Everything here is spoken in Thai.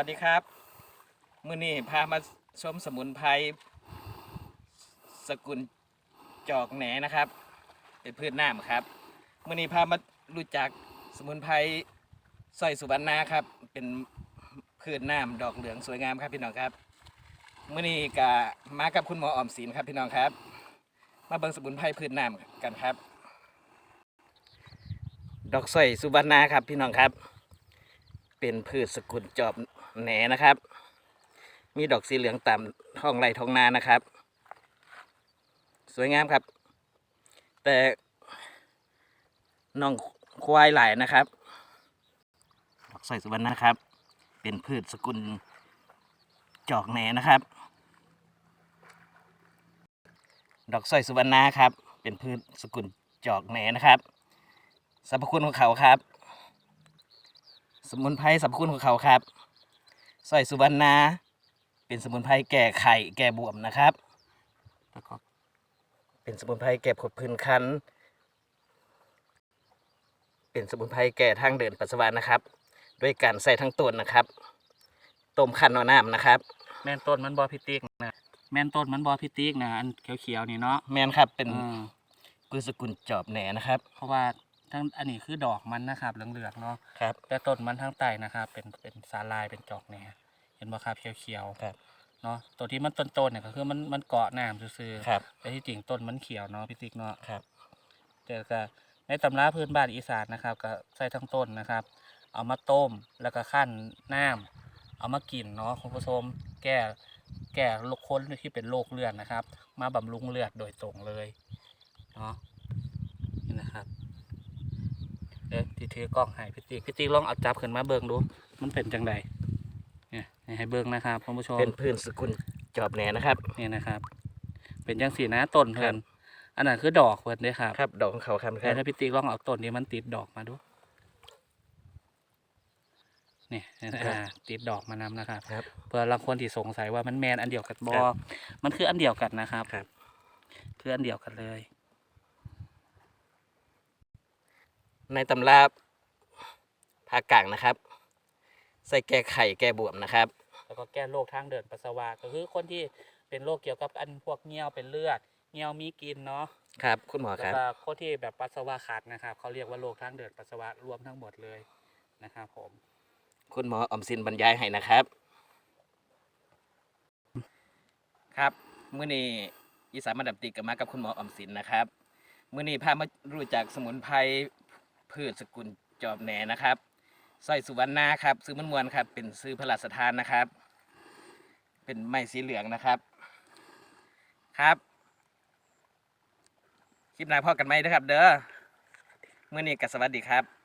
วัสดีครับ มื้อนี้พามาชมสมุนไพรสกุลจอกแหนนะครับ เป็นพืชน้ำครับ มื้อนี้พามารู้จักสมุนไพรสร้อยสุวรรณาครับ เป็นพืชน้ำดอกเหลืองสวยงามครับพี่น้องครับ มื้อนี้ก็มากับคุณหมอออมสินครับพี่น้องครับ มาเบิ่งสมุนไพรพืชน้ำกันครับ ดอกสร้อยสุวรรณาครับพี่น้องครับ เป็นพืชสกุลจอบแหนนะครับ มีดอกสีเหลืองต่ำท้องไร่ท้องนานะครับ สวยงามครับ แต่น้องควายหลายนะครับ ดอกสร้อยสุวรรณนะครับ เป็นพืชสกุลจอกแหนนะครับ ดอกสร้อยสุวรรณาครับ เป็นพืชสกุลจอกแหนนะครับสรรพคุณของเขาครับ สมุนไพรสรรพคุณของเขาครับสร้อยสุวรรณาเป็นสมุนไพรแก้ไข่แก้บวมนะครับแล้วก็เป็นสมุนไพรแก้ผดพื้นคันเป็นสมุนไพรแก้ทางเดินปัสสาวะนะครับ ด้วยการใส่ทั้งต้นนะครับต้มขันเอาน้ำนะครับ แม่นต้นมันบอพิติกนะแม่นต้นมันบอพิติกนะอันเขียวๆนี่เนาะแมนครับเป็นเออพืชสกุลจอบแหนนะครับ เพราะว่า ทั้งอันนี้คือดอกมันนะครับเหลืองๆเนาะครับ แต่ต้นมันทั้งใต้นะครับเป็นเป็นสาลายเป็นจอกแหนเห็นบ่ครับเขียวครับๆเนาะตัวที่มันต้นๆเนี่ยก็คือมันมันเกาะน้ำซื่อๆครับแต่ที่จริงต้นมันเขียวเนาะพิติกเนาะครับแต่ก็ในตำราพื้นบ้านอีสานนะครับ ก็ใส่ทั้งต้นนะครับ เอามาต้มแล้วก็ขั้นน้ำเอามากินเนาะคุณผู้ชมแก้แก้โรคคนที่เป็นโรคเลือดนะครับ มาบำรุงเลือดโดยตรงเลยเนาะนี่นะครับเอ๊ะที่ ถือกล้องให้พี่ติ๊กพี่ติ๊กลองเอาจับขึ้นมาเบิ่งดู มันเป็นจังไดเนี่ยให้เบิ่งนะครับคุณผู้ชมเป็นพืชสกุลจอบแหนนะครับนี่นะครับ เป็นจังสีนะต้นเพิ่นอันนั้นคือดอกเพิ่นเด้ครับครับ ดอกของเขาครับคแล้วรับถ้าพี่ติ๊กลองเอาต้นนี้มันติดดอกมาดูนี่อ่าติดดอกมานำนะครับครับเพื่อบางคนที่สงสัยว่ามันแมนอันเดียวกันบอครับมันคืออันเดียวกันนะครับครับคืออันเดียวกันเลย ในตำรา ภาคกางนะครับ ใส่แก้ไข่แก้บวมนะครับ แล้วก็แก้โรคทางเดินปัสสาวะก็คือคนที่เป็นโรคเกี่ยวกับอันพวกเงี้ยวเป็นเลือด เงี้ยวมีกินเนาะครับ คุณหมอแล้ควรับ ก็คนที่แบบปัสสาวะขาดนะครับเขาเรียกว่าโรคทางเดินปัสสาวะรวมทั้งหมดเลยนะครับผม คุณหมออมสินบรรยายให้นะครับ ครับมื้อนี้อีสานมาดับติกกับมากับคุณหมอออมสินนะครับ มื้อนี้พามารู้จักสมุนไพรพืชสกุลจอบแหนนะครับ สร้อยสุวรรณาครับซื้อมันมวนครับ เป็นซื้อพระราชทานนะครับ เป็นไม้สีเหลืองนะครับครับคลิปหน้าพ่อกันไหมนะครับ เด้อเมื่อนี้ก็สวัสดีครับ